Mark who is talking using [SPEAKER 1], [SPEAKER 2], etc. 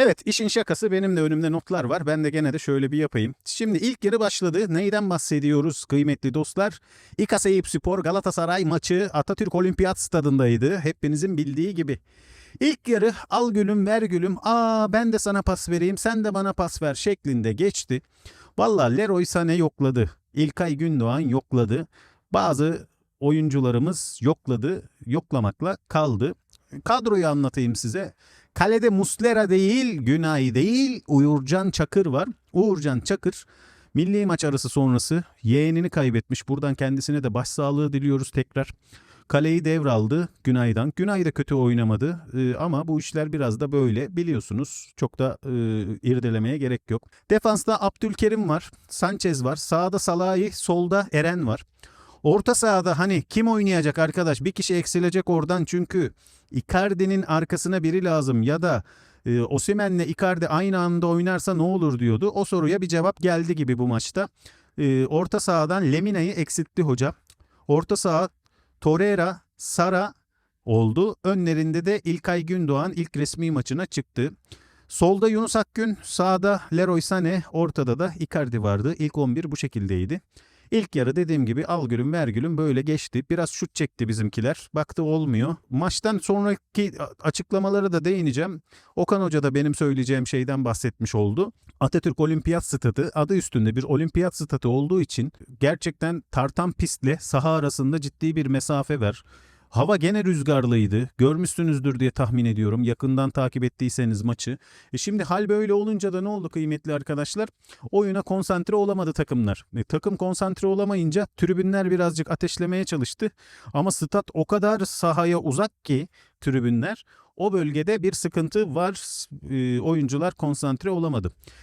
[SPEAKER 1] Evet işin şakası benim de önümde notlar var. Ben de gene de şöyle bir yapayım. Şimdi ilk yarı başladı. Neyden bahsediyoruz kıymetli dostlar? İKA Eyüp Spor Galatasaray maçı Atatürk Olimpiyat Stadındaydı. Hepinizin bildiği gibi. İlk yarı al gülüm ver gülüm. Aa ben de sana pas vereyim sen de bana pas ver şeklinde geçti. Valla Leroy Sané yokladı. İlkay Gündoğan yokladı. Bazı oyuncularımız yokladı. Yoklamakla kaldı. Kadroyu anlatayım size. Kalede Muslera değil, Günay değil, Uğurcan Çakır var. Uğurcan Çakır milli maç arası sonrası yeğenini kaybetmiş. Buradan kendisine de başsağlığı diliyoruz tekrar. Kaleyi devraldı Günay'dan. Günay da kötü oynamadı Ee, ama bu işler biraz da böyle biliyorsunuz. Çok da e, irdelemeye gerek yok. Defansta Abdülkerim var, Sanchez var, sağda Salahi, solda Eren var. Orta sahada hani kim oynayacak arkadaş? Bir kişi eksilecek oradan çünkü Icardi'nin arkasına biri lazım ya da e, Osimhen'le Icardi aynı anda oynarsa ne olur diyordu. O soruya bir cevap geldi gibi bu maçta. E, orta sahadan Lemina'yı eksiltti hoca. Orta saha Torreira, Sara oldu. Önlerinde de İlkay Gündoğan ilk resmi maçına çıktı. Solda Yunus Akgün, sağda Leroy Sané, ortada da Icardi vardı. İlk 11 bu şekildeydi. İlk yarı dediğim gibi al gülüm ver gülüm böyle geçti. Biraz şut çekti bizimkiler. Baktı olmuyor. Maçtan sonraki açıklamalara da değineceğim. Okan Hoca da benim söyleyeceğim şeyden bahsetmiş oldu. Atatürk Olimpiyat Stadı adı üstünde bir olimpiyat stadı olduğu için gerçekten tartan pistle saha arasında ciddi bir mesafe var. Hava gene rüzgarlıydı. Görmüşsünüzdür diye tahmin ediyorum. Yakından takip ettiyseniz maçı. E şimdi hal böyle olunca da ne oldu kıymetli arkadaşlar? Oyuna konsantre olamadı takımlar. E, takım konsantre olamayınca tribünler birazcık ateşlemeye çalıştı. Ama stat o kadar sahaya uzak ki tribünler o bölgede bir sıkıntı var. E, oyuncular konsantre olamadı.